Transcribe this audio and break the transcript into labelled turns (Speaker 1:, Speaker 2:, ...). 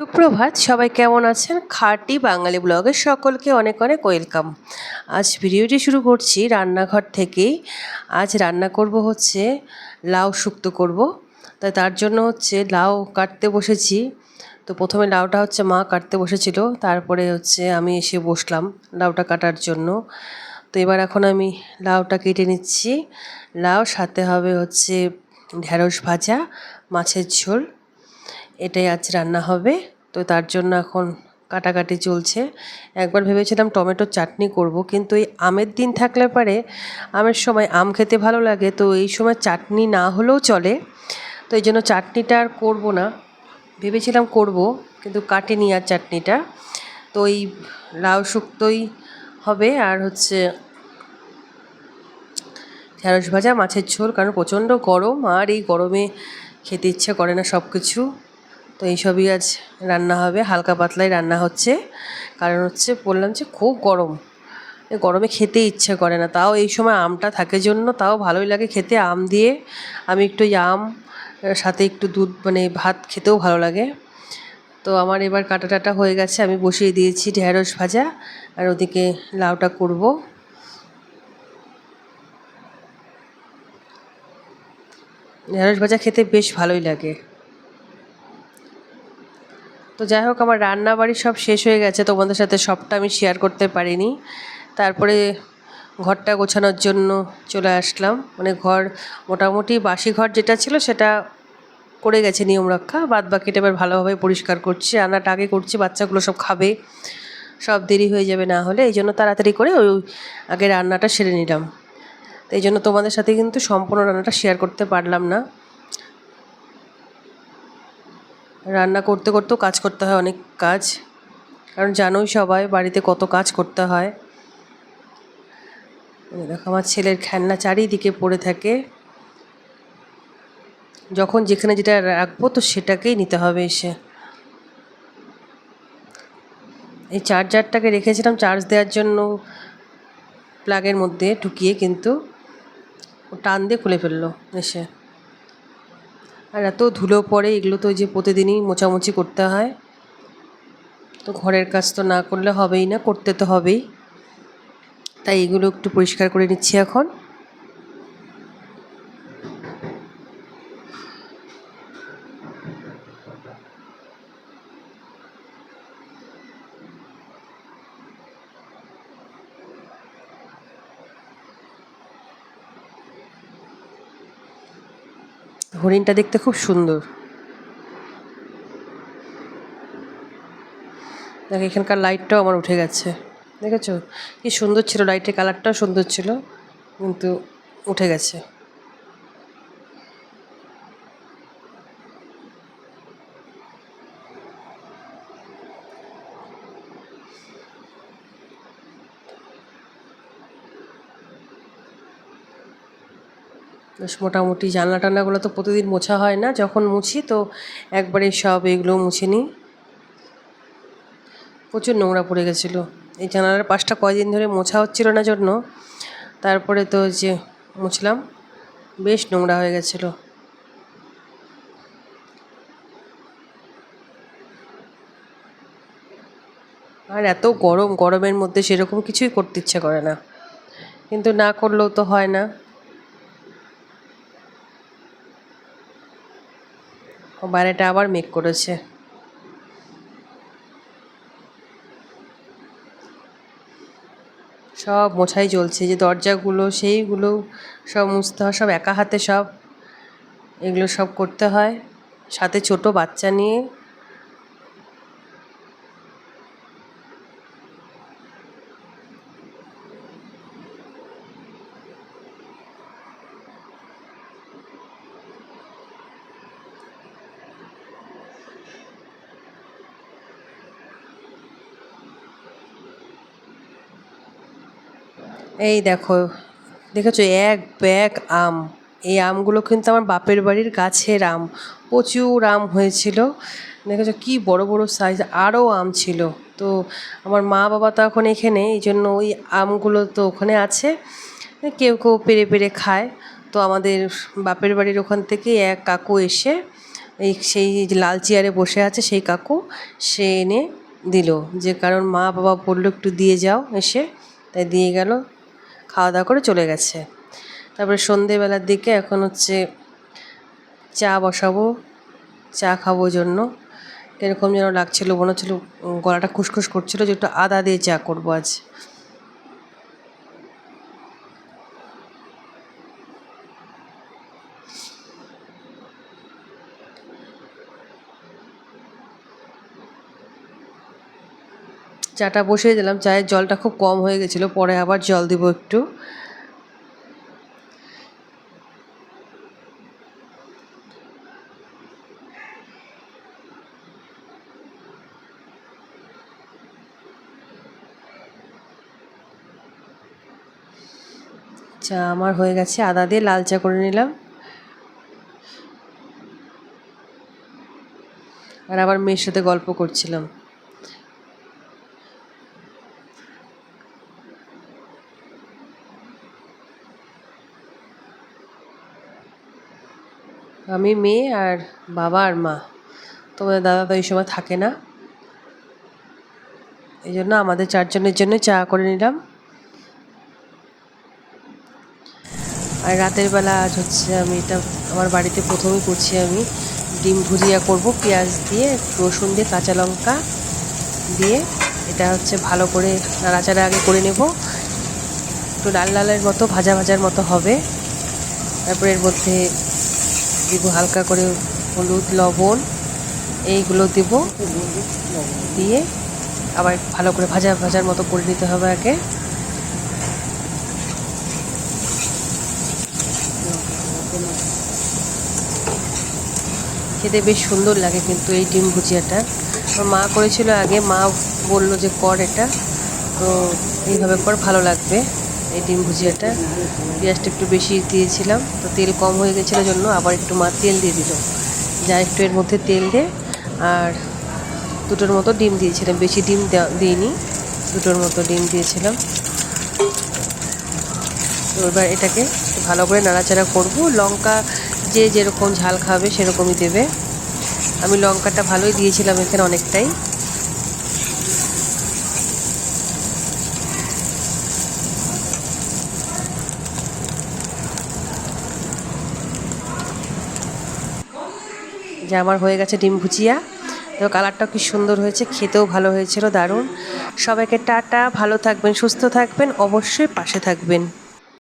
Speaker 1: সুপ্রভাত, সবাই কেমন আছেন? খাটি বাঙালি ব্লগের সকলকে অনেক অনেক ওয়েলকাম। আজ ভিডিওটি শুরু করছি রান্নাঘর থেকেই। আজ রান্না করব হচ্ছে লাউ শুক্তো করব। তাই তার জন্য হচ্ছে লাউ কাটতে বসেছি। তো প্রথমে লাউটা হচ্ছে মা কাটতে বসেছিল। তারপরে হচ্ছে আমি এসে বসলাম লাউটা কাটার জন্য। তো এবার এখন আমি লাউটা কেটে নিচ্ছি। লাউ সাথে হবে হচ্ছে ঢ্যাঁড়স ভাজা, মাছের ঝোল এটাই আজ রান্না হবে। তো তার জন্য এখন কাটাকাটি চলছে। একবার ভেবেছিলাম টমেটোর চাটনি করব, কিন্তু এই আমের দিন থাকলে পারে আমের সময় আম খেতে ভালো লাগে। তো এই সময় চাটনি না হলেও চলে। তো এই জন্য চাটনিটা আর করব না। ভেবেছিলাম করব, কিন্তু কাটিনি আর চাটনিটা। তো এই লাউ শুক্তোই হবে, আর হচ্ছে ঢ্যাঁড়স ভাজা, মাছের ঝোল, কারণ প্রচণ্ড গরম, আর এই গরমে খেতে ইচ্ছে করে না সব কিছু তো এইসবই আজ রান্না হবে। হালকা পাতলাই রান্না হচ্ছে। কারণ হচ্ছে বললাম যে খুব গরম। গরমে খেতে ইচ্ছে করে না। তাও এই সময় আমটা থাকে জন্য তাও ভালোই লাগে খেতে। আম দিয়ে আমি একটু আম সাথে একটু দুধ মানে ভাত খেতেও ভালো লাগে। তো আমার এবার কাটা টাটা হয়ে গেছে। আমি বসিয়ে দিয়েছি ঢেঁড়স ভাজা। আর ওদিকে লাউটা করব। ঢেঁড়স ভাজা খেতে বেশ ভালোই লাগে। তো যাই হোক, আমার রান্না বাড়ি সব শেষ হয়ে গেছে। তোমাদের সাথে সবটা আমি শেয়ার করতে পারিনি। তারপরে ঘরটা গোছানোর জন্য চলে আসলাম। মানে ঘর, মোটামুটি বাসি ঘর যেটা ছিল সেটা করে গেছে নিয়ম রক্ষা। বাদ বাকিটা এবার ভালোভাবে পরিষ্কার করছি। রান্নাটা আগে করছি, বাচ্চাগুলো সব খাবে। সব দেরি হয়ে যাবে না হলে। এই জন্য তাড়াতাড়ি করে ওই আগে রান্নাটা সেরে নিলাম। তো এই জন্য তোমাদের সাথে কিন্তু সম্পূর্ণ রান্নাটা শেয়ার করতে পারলাম না। রান্না করতে করতেও কাজ করতে হয় অনেক কাজ। কারণ জানোই সবাই বাড়িতে কত কাজ করতে হয়। দেখো আমার ছেলের খেলনা চারিদিকে পড়ে থাকে। যখন যেখানে যেটা রাখব তো সেটাকেই নিতে হবে এসে। এই চার্জারটাকে রেখেছিলাম চার্জ দেওয়ার জন্য প্লাগের মধ্যে ঢুকিয়ে কিন্তু টান দিয়ে খুলে ফেলল এসে। আর এত ধুলো পড়ে, এগুলো তো যে প্রতিদিনই মোছামুছি করতে হয়। তো ঘরের কাজ তো না করলে হবেই না, করতে তো হবেই। তাই এগুলো একটু পরিষ্কার করে নিচ্ছি এখন। হরিণটা দেখতে খুব সুন্দর। দেখ, এখানকার লাইটটাও আমার উঠে গেছে। দেখেছ? কি সুন্দর ছিল লাইটের কালারটাও সুন্দর ছিল, কিন্তু উঠে গেছে। বেশ মোটামুটি জানলা টানলাগুলো তো প্রতিদিন মোছা হয় না, যখন মুছি তো একবারে সব এগুলো মুছে নিই। প্রচুর নোংরা পড়ে গেছিল। এই জানালার পাশটা কয়দিন ধরে মোছা হচ্ছিল না জন্য, তারপরে তো যে মুছলাম, বেশ নোংরা হয়ে গেছিল। আর এত গরম, গরমের মধ্যে সেরকম কিছুই করতে ইচ্ছে করে না। কিন্তু না করলেও তো হয় না। বাইরেটা আবার মেক করেছে। সব মোছাই চলছে, যে দরজাগুলো, সেইগুলো সব মুছতে হয়, সব একা হাতে সব। এগুলো সব করতে হয়। সাথে ছোট বাচ্চা নিয়ে এই দেখো, দেখেছ, এক ব্যাগ আম। এই আমগুলো কিন্তু আমার বাপের বাড়ির গাছের আম। প্রচুর আম হয়েছিল। দেখেছ, কি বড় বড় সাইজ আরও আম ছিল। তো আমার মা বাবা তো এখন এখানে, এই জন্য ওই আমগুলো তো ওখানে আছে। কেউ কেউ পেরে পেরে খায়। তো আমাদের বাপের বাড়ির ওখান থেকে এক কাকু এসে, এই সেই লাল চেয়ারে বসে আছে, সেই কাকু সে এনে দিল। যে কারণ মা বাবা বলল, একটু দিয়ে যাও এসে। তাই দিয়ে গেল। খাওয়া দাওয়া করে চলে গেছে। তারপরে সন্ধেবেলার দিকে এখন হচ্ছে চা বসাবো, চা খাব জন্য। এরকম যেন লাগছিল, মনে হচ্ছিল, গলাটা খুসখুস করছিল যে একটু আদা দিয়ে চা করব আজ। চাটা বসিয়ে দিলাম, চায়ের জলটা খুব কম হয়ে গেছিল, পরে আবার জল দিব একটু। চা আমার হয়ে গেছে, আদা দিয়ে লাল চা করে নিলাম। আর আবার মেয়ের সাথে গল্প করছিলাম। আমি মেয়ে আর বাবা আর মা। তোমাদের দাদা তো এই সময় থাকে না। এই জন্য আমাদের চারজনের জন্য চা করে নিলাম। আর রাতের বেলা আজ হচ্ছে আমি এটা আমার বাড়িতে প্রথমেই করছি আমি ডিম ভুজিয়া করব, পেঁয়াজ দিয়ে, রসুন দিয়ে, কাঁচা লঙ্কা দিয়ে। এটা হচ্ছে ভালো করে নাড়াচাড়া আগে করে নেব। একটু লাল লালের মতো, ভাজা ভাজার মতো হবে। তারপরে এর মধ্যে দিব হালকা করে হলুদ, লবণ, এইগুলো দেব। দিয়ে আবার ভালো করে ভাজা, ভাজার মতো করে নিতে হবে আগে। খেতে বেশ সুন্দর লাগে কিন্তু এই ডিম ভুজিয়াটা। মা করেছিল আগে, মা বলল যে কর এটা। তো এইভাবে কর, ভালো লাগবে। এই ডিম ভুজিয়াটা। পেঁয়াজটা একটু বেশি দিয়েছিলাম, তো তেল কম হয়ে গেছিল জন্য আবার একটু মা তেল দিয়ে দিল। যা একটু এর মধ্যে তেল দে, আর দুটোর মতো ডিম দিয়েছিলাম। বেশি ডিম দিইনি, দুটোর মতো ডিম দিয়েছিলাম। তো এবার এটাকে ভালো করে নাড়াচাড়া করব। লঙ্কা যে যেরকম ঝাল খাবে সেরকমই দেবে। আমি লঙ্কাটা ভালোই দিয়েছিলাম এখানে অনেকটাই। যে আমার হয়ে গেছে ডিম ভুজিয়া। তো কালারটাও কি সুন্দর হয়েছে, খেতেও ভালো হয়েছিল, দারুণ। সবাইকে টাটা, ভালো থাকবেন, সুস্থ থাকবেন, অবশ্যই পাশে থাকবেন।